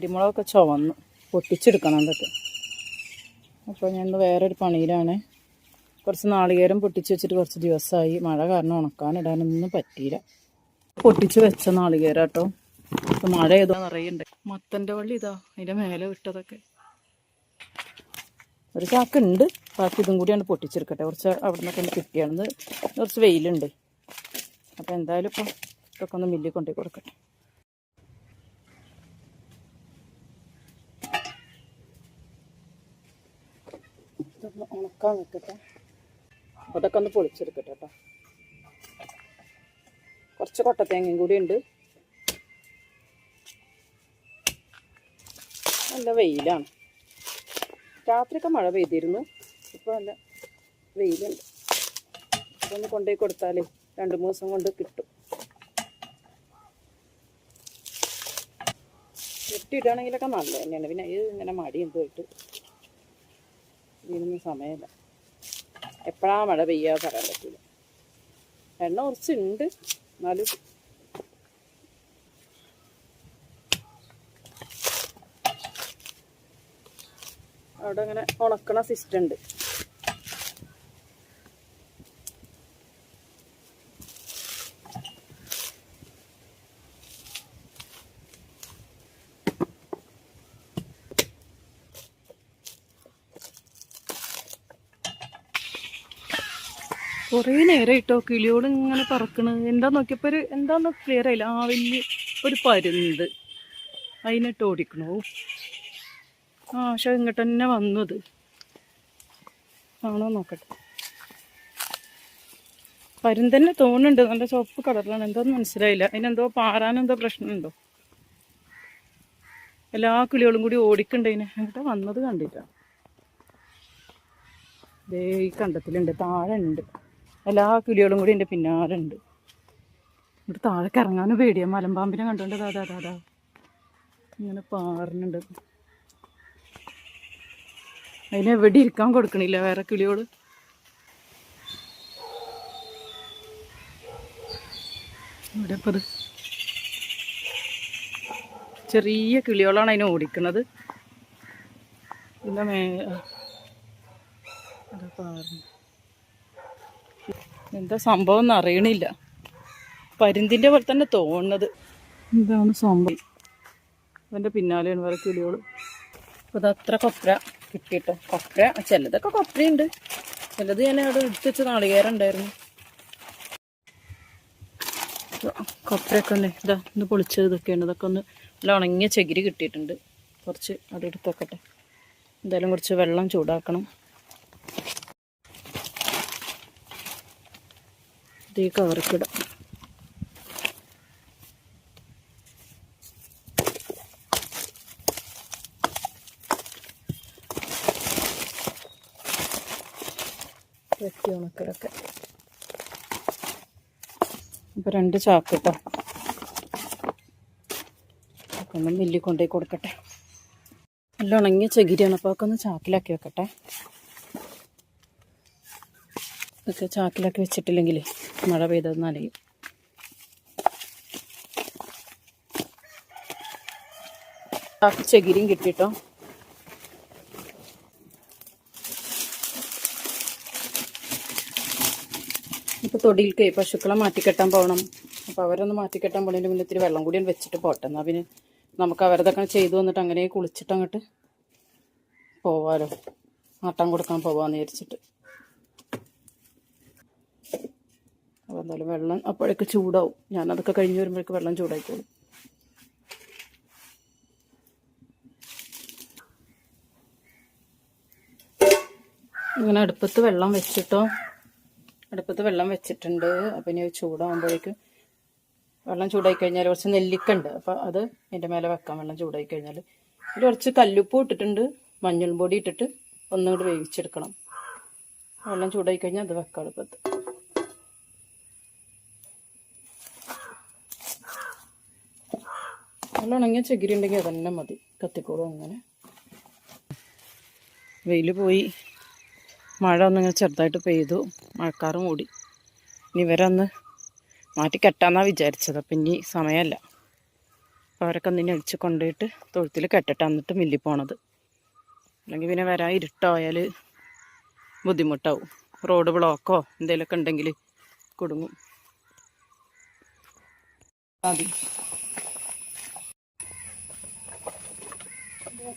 അരിമുളകൊക്കെ ചുവന്നു പൊട്ടിച്ചെടുക്കണം അതൊക്കെ അപ്പോൾ ഞാൻ വേറൊരു പണിയിലാണ്. കുറച്ച് നാളികേരം പൊട്ടിച്ച് വെച്ചിട്ട് കുറച്ച് ദിവസമായി. മഴ കാരണം ഉണക്കാനിടാനൊന്നും പറ്റിയില്ല. പൊട്ടിച്ച് വെച്ച നാളികേരം കേട്ടോ ഇപ്പം മഴ ഏതോ നിറയുണ്ട്. മത്തന്റെ വള്ളി ഇതാ അതിന്റെ മേലെ വിട്ടതൊക്കെ. ഒരു ചാക്കുണ്ട് ബാക്കി ഇതും കൂടിയാണ് പൊട്ടിച്ചെടുക്കട്ടെ. കുറച്ച് അവിടെ നിന്നൊക്കെ കിട്ടിയാണെന്ന് കുറച്ച് വെയിലുണ്ട്. അപ്പോൾ എന്തായാലും ഇപ്പം ഇതൊക്കെ ഒന്ന് മില്ലിൽ കൊണ്ടുപോയി കൊടുക്കട്ടെ. ഉണക്കാൻ വെക്കട്ടെ അതൊക്കെ ഒന്ന് പൊളിച്ചെടുക്കട്ടെ കേട്ടോ കുറച്ച് കൊട്ടത്തേങ്ങയും കൂടി ഉണ്ട്. നല്ല വെയിലാണ്. രാത്രിയൊക്കെ മഴ പെയ്തിരുന്നു. ഇപ്പോൾ നല്ല വെയിലുണ്ട്. ഒന്ന് കൊണ്ടുപോയി കൊടുത്താലേ രണ്ട് മൂന്ന് ദിവസം കൊണ്ട് കിട്ടും. വെട്ടിയിടുകയാണെങ്കിലൊക്കെ നല്ല തന്നെയാണ്. പിന്നെ ഇത് ഇങ്ങനെ മടിയും പോയിട്ട് ഇതിനൊന്നും സമയമില്ല എപ്പോഴാ മഴ പെയ്യാ പറയാൻ പറ്റില്ല എണ്ണ കുറച്ചുണ്ട്. എന്നാലും അവിടെ അങ്ങനെ ഉണക്കണ സിസ്റ്റം ഉണ്ട്. കുറേ നേരം ഇട്ടോ കിളിയോട് ഇങ്ങനെ പറക്കണത് എന്താ നോക്കിയപ്പോൾ എന്താന്ന് ക്ലിയർ ആയില്ല. ആ വലിയ ഒരു പരുന്ത് അതിനിട്ട് ഓടിക്കണോ. ആ പക്ഷെ ഇങ്ങോട്ട് തന്നെ വന്നത്. ആണോ നോക്കട്ടെ. പരുന്തന്നെ തോന്നുന്നുണ്ട് നല്ല ചുവപ്പ് കളറിലാണ് എന്തോന്ന് മനസ്സിലായില്ല. അതിനെന്തോ പാറാനെന്തോ പ്രശ്നമുണ്ടോ? എല്ലാ കിളികളും കൂടി ഓടിക്കണ്ടതിന് എങ്ങോട്ടാ വന്നത് കണ്ടിട്ടാ. ദേ ഈ കണ്ടത്തിലുണ്ട്. താഴെ ഉണ്ട് എല്ലാ കിളികളും കൂടി എന്റെ പിന്നാലെ ഉണ്ട്. ഇവിടെ താഴേക്ക് ഇറങ്ങാനും പേടിയ. മലമ്പാമ്പിനെ കണ്ടുകൊണ്ട് ദാദാ ദാദാ ഇങ്ങനെ പാറുന്നുണ്ട് അതിനെവിടെ ഇരിക്കാൻ കൊടുക്കണില്ല വേറെ കിളിയോട്? ഇവിടെ ഇപ്പത് ചെറിയ കിളികളാണ് അതിനെ ഓടിക്കുന്നത് പിന്നെ മേ അതാ പാറുന്നു എന്താ സംഭവം എന്ന് അറിയണില്ല. പരുന്തിന്റെ പോലെ തന്നെ തോന്നുന്നത്. എന്താണ് സംഭവം. അവന്റെ പിന്നാലെയാണ് വേറെ കിളികൾ അപ്പോൾ അതത്ര കൊപ്ര കിട്ടിയിട്ടോ കൊപ്ര ചിലതൊക്കെ കൊപ്രയുണ്ട്. ചിലത് ഞാൻ അവിടെ എടുത്ത് വെച്ച നാളികേരം കൊപ്രയൊക്കെ ഒന്ന് ഇതാ ഒന്ന് പൊളിച്ചത് ഇതൊക്കെയാണ്. ഇതൊക്കെ ഒന്ന് നല്ല ഉണങ്ങിയ ചകിരി കിട്ടിയിട്ടുണ്ട്. കുറച്ച് അത് എടുത്ത് വെക്കട്ടെ. എന്തായാലും കുറച്ച് വെള്ളം ചൂടാക്കണം. ഇത് ഈ കവർക്കിടാം വെട്ടി രണ്ട് ചാക്ക് കേട്ടോ ഒക്കെ ഒന്ന് മില്ലിൽ കൊണ്ടുപോയി കൊടുക്കട്ടെ. നല്ല ഉണങ്ങിയ ചകിരിയാണ്. അപ്പോൾ ഒക്കെ ഒന്ന് ചാക്കിലാക്കി വെക്കട്ടെ. ഇതൊക്കെ ചാക്കിലാക്കി വെച്ചിട്ടില്ലെങ്കിൽ മഴ പെയ്തത് നനയും ചാക്ക് ചകിരിയും കിട്ടിട്ടോ? ഇപ്പോൾ തൊടിയിൽക്ക് പശുക്കളെ മാറ്റിക്കെട്ടാൻ പോകണം. അപ്പോൾ അവരൊന്ന് മാറ്റിക്കെട്ടാൻ പോണതിന്റെ മുന്നേ ഇത്തിരി വെള്ളം കൂടി വെച്ചിട്ട് പോട്ടെ. എന്നാൽ പിന്നെ നമുക്ക് അവരതൊക്കെ ചെയ്തു വന്നിട്ട് അങ്ങനെ കുളിച്ചിട്ട് അങ്ങോട്ട് പോവാലോ. ആട്ടം കൊടുക്കാൻ പോവാന്ന് വിചാരിച്ചിട്ട്. അപ്പോൾ എന്തായാലും വെള്ളം അപ്പോഴേക്ക് ചൂടാവും. ഞാനതൊക്കെ കഴിഞ്ഞ് വരുമ്പോഴേക്ക് വെള്ളം ചൂടായിക്കോളും. ഇങ്ങനെ അടുപ്പത്ത് വെള്ളം വെച്ചിട്ടോ? അടുപ്പത്ത് വെള്ളം വെച്ചിട്ടുണ്ട്. അപ്പം ഇനി ചൂടാകുമ്പോഴേക്ക് വെള്ളം ചൂടായി കഴിഞ്ഞാൽ കുറച്ച് നെല്ലിക്ക ഉണ്ട് അപ്പോൾ അത് എന്റെ മേലെ വെക്കാം. വെള്ളം ചൂടായി കഴിഞ്ഞാൽ ഇതിൽ കുറച്ച് കല്ലുപ്പ് ഇട്ടിട്ടുണ്ട്. മഞ്ഞൾ പൊടി ഇട്ടിട്ട് ഒന്നുകൂടി വേവിച്ചെടുക്കണം. വെള്ളം ചൂടായി കഴിഞ്ഞാൽ അത് വെക്കാം അടുപ്പത്ത്. നല്ല ഉണങ്ങിയ ചകിരി ഉണ്ടെങ്കിൽ അതന്നെ മതി. കത്തിക്കോളും അങ്ങനെ. വെയിൽ പോയി. മഴ ഒന്നിങ്ങനെ ചെറുതായിട്ട് പെയ്തു. മഴക്കാറ് മൂടി. ഇനി ഇവരൊന്ന് മാറ്റി കെട്ടാന്നാ വിചാരിച്ചത്. അപ്പം ഇനി സമയമല്ല അപ്പോൾ അവരൊക്കെ ഒന്നിനെ അടിച്ച് കൊണ്ടുപോയിട്ട് തൊഴുത്തിൽ കെട്ടിട്ട്. എന്നിട്ട് മില്ലിൽ പോണത്. അല്ലെങ്കിൽ പിന്നെ വരാൻ ഇരുട്ടായാൽ ബുദ്ധിമുട്ടാവും. റോഡ് ബ്ലോക്കോ എന്തെങ്കിലുമൊക്കെ ഉണ്ടെങ്കിൽ കുടുങ്ങും.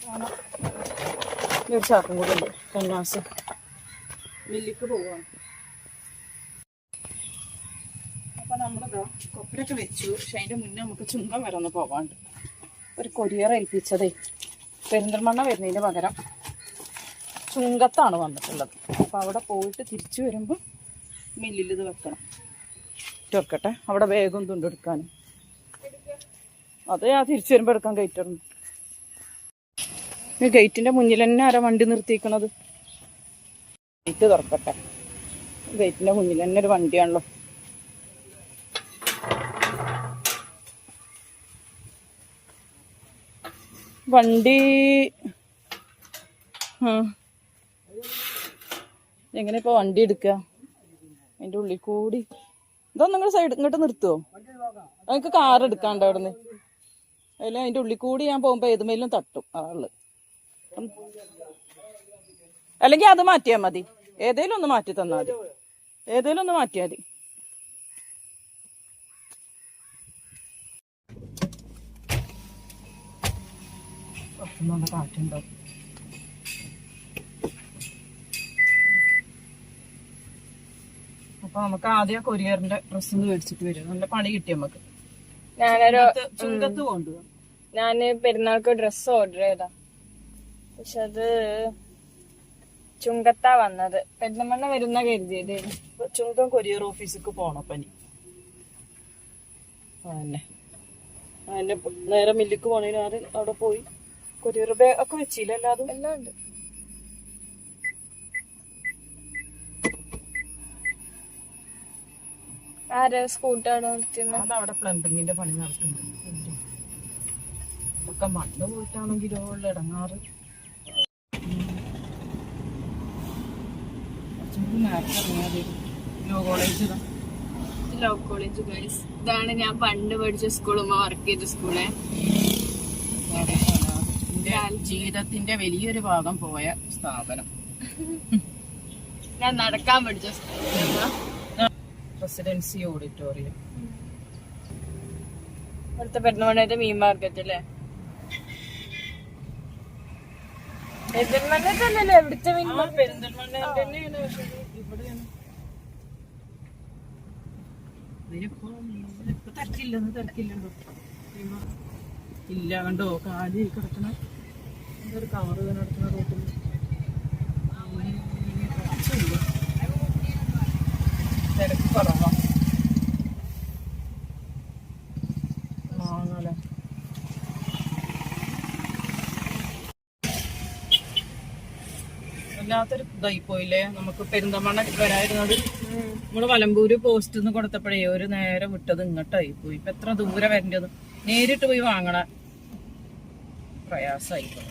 മതി ഒരു ചാക്കും കൂടെ ഉണ്ട് കന്നാസ് മില്ലിക്ക് പോവാണ് അപ്പൊ നമ്മളിതാ കൊപ്പരൊക്കെ വെച്ചു. പക്ഷെ അതിന്റെ മുന്നേ നമുക്ക് ചുങ്കം വരെ ഒന്ന് പോവാണ്ട്. ഒരു കൊരിയർ ഏൽപ്പിച്ചതേ. പെരിന്തൽമണ്ണ വരുന്നതിന് പകരം ചുങ്കത്താണ് വന്നിട്ടുള്ളത്. അപ്പൊ അവിടെ പോയിട്ട് തിരിച്ചു വരുമ്പോൾ മില്ലിൽ ഇത് വെക്കണം. വെക്കട്ടെ അവിടെ വേഗം തുണ്ടെടുക്കാനും അത് ഞാൻ തിരിച്ചു വരുമ്പോൾ എടുക്കാൻ കയറ്റുന്നു ഈ ഗേറ്റിന്റെ മുന്നിൽ തന്നെ ആരാ വണ്ടി നിർത്തിയിരിക്കണത്? ഗേറ്റ് തുറക്കട്ടെ. ഗേറ്റിന്റെ മുന്നിൽ തന്നെ ഒരു വണ്ടിയാണല്ലോ. വണ്ടി. എങ്ങനെ ഇപ്പൊ വണ്ടി എടുക്കുക അതിന്റെ ഉള്ളിൽ കൂടി. ഇതോ നിങ്ങൾ സൈഡ് ഇങ്ങോട്ട് നിർത്തുവോ നമുക്ക് കാർ എടുക്കാണ്ട് അവിടെ നിന്ന് അതിൽ അതിന്റെ ഉള്ളിൽ കൂടി ഞാൻ പോകുമ്പോ ഏതുമേലും തട്ടും ആൾ. അല്ലെങ്കിൽ അത് മാറ്റിയാ മതി. ഏതേലും ഒന്ന് മാറ്റി തന്നാൽ മതി. ഏതേലും ഒന്ന് മാറ്റിയാ മതി. കാറ്റുണ്ടാവും അപ്പൊ നമുക്ക് ആദ്യം കൊറിയറിന്റെ ഡ്രസ്സ് മേടിച്ചിട്ട് വരും. നല്ല പണി കിട്ടി നമുക്ക്. ഞാനൊരു ചുങ്കത്ത് കൊണ്ടുപോകും ഞാൻ പെരുന്നാൾക്ക് ഡ്രസ്സ് ഓർഡർ ചെയ്താ. പക്ഷെ അത് ചുങ്കത്താ വന്നത്. പെരുന്തമണ്ണ വരുന്ന കരുതിയത്. ചുങ്കം കൊറിയർ ഓഫീസിക്ക് പോണം പനി. അതന്നെ. അതിന്റെ നേരെ മില്ലിക്ക് പോണേന് ആര് അവിടെ പോയി? കൊറിയർ ബാഗ് ഒക്കെ വെച്ചില്ല അല്ലാതെ എല്ലാം ഉണ്ട്. ആരെ സ്കൂട്ടാണ് നിർത്തിയത് അതവിടെ പ്ലംബിങ്ങിന്റെ പണി നടക്കുന്നുണ്ട് ഒക്കെ മണ്ണ് പോയിട്ടാണെങ്കിലോ ഉള്ള ഇടങ്ങാറ്. Law college law college guys ഇതാണ് ഞാൻ പണ്ട് പഠിച്ച സ്കൂളും വർക്ക് ചെയ്ത സ്കൂളെ ജീവിതത്തിന്റെ വലിയൊരു ഭാഗം പോയ സ്ഥാപനം. ഞാൻ നടക്കാൻ പഠിച്ച റെസിഡൻസി ഓഡിറ്റോറിയം അടുത്ത പെരുന്നമണ്ണത്തെ മീൻ മാർക്കറ്റ് അല്ലേ? പെരുന്തൽമണ്ണ പെരുന്നമണ്ണത്തല്ലല്ലോ അവിടുത്തെ മീൻ പെരുന്തൽമണ്ണ തന്നെയാണ് ഇവിടെയാണ്. ഇല്ല കണ്ടോ? കാലി കിടക്കണ എന്തൊരു കവറ് കിടക്കണ റോട്ടിൽ. തിരക്ക് കുറവാ. വല്ലാത്തൊരു ഇതായി പോയില്ലേ? നമുക്ക് പെരിന്തമണ്ണ വരായിരുന്നത്. നമ്മൾ വലമ്പൂര് പോസ്റ്റ് നിന്ന് കൊടുത്തപ്പോഴേ ഒരു നേരം വിട്ടത് ഇങ്ങോട്ടായി പോയി. ഇപ്പൊ എത്ര ദൂരെ വരേണ്ടത്? നേരിട്ട് പോയി വാങ്ങണ പ്രയാസായി പോയി.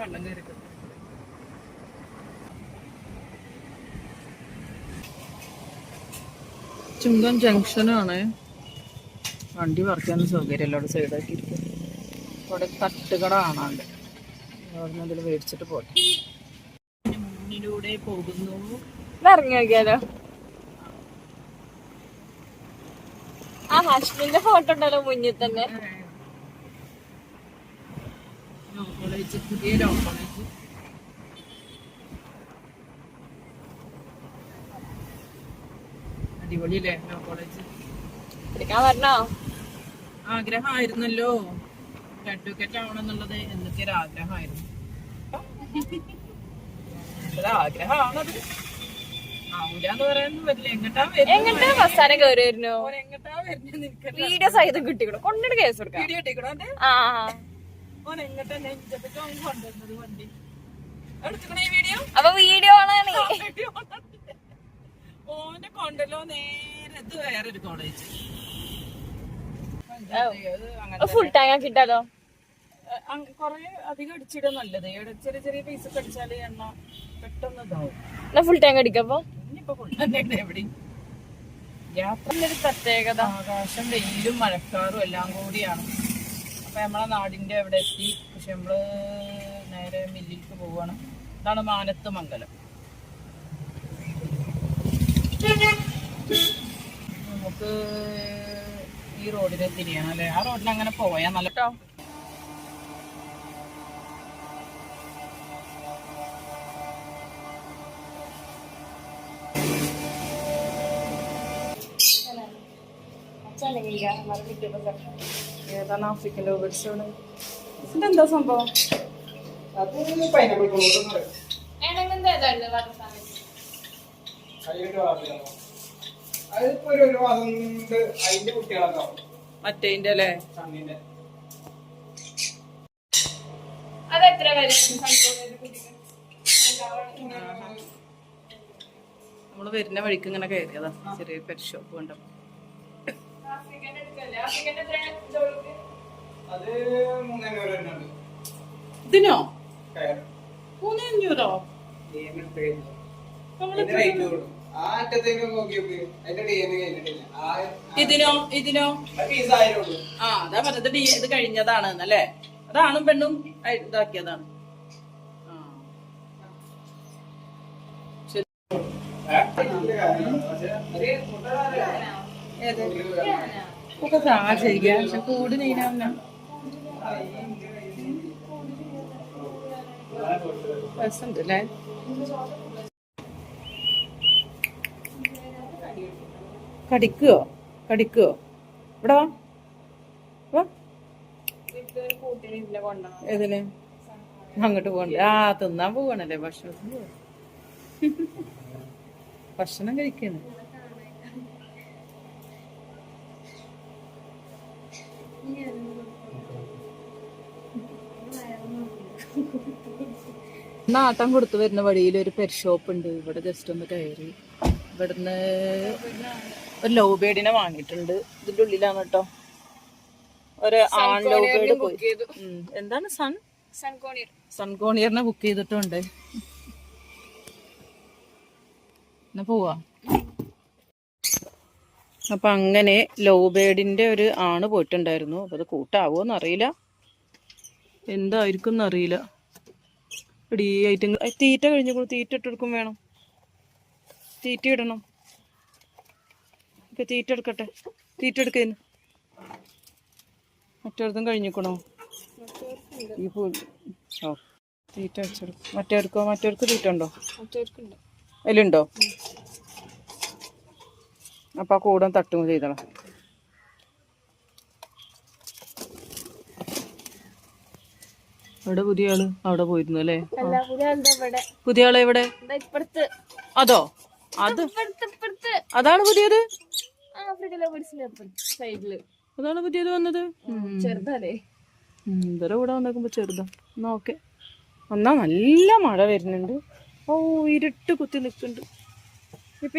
വെള്ളം കയറി ചുങ്കം ജംഗ്ഷനാണ്. വണ്ടി പറിക്കാനും സൗകര്യം എല്ലാവരുടെ സൈഡാക്കി അവിടെ തട്ടുകട കാണാണ്ട്. അവിടെ നിന്ന് മേടിച്ചിട്ട് പോട്ടെ. മുന്നിലൂടെ പോകുന്നു. ഇറങ്ങി നോക്കിയാലോ ആ ഹസ്ബൻഡിന്റെ ഫോട്ടോ ഉണ്ടല്ലോ മുന്നിൽ തന്നെ. കോളേജ് പുതിയ ലോ കോളേജ് അടിപൊളിയല്ലേ ലോ കോളേജ് പഠിക്കാൻ പറഞ്ഞോ ആഗ്രഹമായിരുന്നല്ലോ. അഡ്വക്കേറ്റ് ആവണമെന്നുള്ളത് എന്നത്തെ ഒരു ആഗ്രഹമായിരുന്നു. ആഗ്രഹമാണത്. എങ്ങനത്തെ കയറി വരുന്നു? വീഡിയോ സഹിതം കിട്ടിക്കണു? കൊണ്ടിട്ട് കേസ് കൊടുക്കാം. അപ്പൊ വീഡിയോ ആണ്. ഓന്റെ കൊണ്ടല്ലോ നേരെ ഇത് വേറൊരു കോളേജ് ഫുൾ ടാങ്ക് കിട്ടാലോ കൊറേ അധികം അടിച്ചിടാ നല്ലത്. ചെറിയ ചെറിയ പീസ് ഒക്കെ അടിച്ചാൽ എണ്ണ പെട്ടെന്ന് ഇതാവും. ഫുൾ ടാങ്ക് അടിക്കപ്പോ ഇനിയിപ്പോ ഫുൾ തന്നെ എവിടെ യാത്ര പ്രത്യേകത. ആകാശം വെയിലും മഴക്കാറും എല്ലാം കൂടിയാണ്. അപ്പൊ നമ്മളെ നാടിന്റെ അവിടെ എത്തി. പക്ഷെ നമ്മൾ നേരെ മില്ലിലേക്ക് പോവാണ്. ഇതാണ് മാനത്ത് മംഗലം. നമുക്ക് ഈ റോഡിൽ തിരിയണം അല്ലെ? ആ റോഡിൽ അങ്ങനെ പോയാ നല്ല കേട്ടോ ഏതാണ് ആഫ്രിക്കൻ ലോബേഴ്സ് ഇതെന്താ സംഭവം? അത് പൈനാപ്പിൾ മറ്റേന്റെ അല്ലേ? സണ്ണിന്റെ. അതെത്ര വരെ നമ്മൾ വരുന്ന വഴിക്ക് ഇങ്ങനെ കയറിയതാ. ചെറിയ പെറ്റ് ഷോപ്പ് കണ്ടപ്പോ ഇതിനോ? മൂന്നൂറോ ഇതിനോ ഇതിനോ? ആ അതാ പറഞ്ഞത്. ഡി ഇത് കഴിഞ്ഞതാണ് അല്ലേ അതാണും പെണ്ണും ഇതാക്കിയതാണ്. ആ. ശരി. ഒക്കെ സാ ശരിയാ പക്ഷെ കൂട് നീനാവുന്ന രസമുണ്ട് അല്ലേ കടിക്കുവോ? കടിക്കുവോ? ഇവിടെ വാ. ഏതിന്? അങ്ങോട്ട് പോകണ്ട. ആ തിന്നാൻ പോവാണല്ലേ. പോവാ. ഭക്ഷണം കഴിക്കുന്നു നാട്ടം കൊടുത്തു വരുന്ന വഴിയിൽ ഒരു പെറ്റ് ഷോപ്പ് ഉണ്ട്. ഇവിടെ ജസ്റ്റ് ഒന്ന് കയറി. ഇവിടുന്ന് ഒരു ലവ് ബേഡിനെ വാങ്ങിയിട്ടുണ്ട്. ഇതിന്റെ ഉള്ളിലാണ് കേട്ടോ. ഒരു ആൺ ലവ് ബേഡ് പോയി. എന്താണ് സൺ സൺകോണിയർ സൺകോണിയറിനെ ബുക്ക് ചെയ്തിട്ടുണ്ട്. എന്നാ പോവാ. അപ്പൊ അങ്ങനെ ലവ് ബേഡിന്റെ ഒരു ആണ് പോയിട്ടുണ്ടായിരുന്നു. അപ്പൊ അത് കൂട്ടാവോന്നറിയില്ല എന്തായിരിക്കും അറിയില്ല എടീ ഐറ്റങ്ങൾ തീറ്റ കഴിഞ്ഞു തീറ്റ ഇട്ടെടുക്കും വേണം. തീറ്റ ഇടണം. ഇപ്പൊ തീറ്റ എടുക്കട്ടെ. തീറ്റ എടുക്കുന്നു മറ്റേടത്തും കഴിഞ്ഞിക്കണോ? ഈ പൂ ഓ തീറ്റ വെച്ചെടുക്കും മറ്റേർക്കോ മറ്റേർക്ക് തീറ്റ ഉണ്ടോ? അതിലുണ്ടോ? അപ്പൊ ആ കൂടം തട്ടും ചെയ്തോളാം. അവിടെ പുതിയ ആൾ അവിടെ പോയിരുന്നു അല്ലേ? പുതിയ ആൾ എവിടെ? അതോ? അത് അതാണ് പുതിയത്? അതാണ് പുതിയത് വന്നത്? ചെറുതല്ലേ ഇവരെ കൂടെ വന്നേക്കുമ്പോ ചെറുതാ. എന്നാ ഓക്കെ. എന്നാ നല്ല മഴ വരുന്നുണ്ട്. ഓ ഇരുട്ട് കുത്തി നിൽക്കുന്നുണ്ട്. ഇപ്പൊ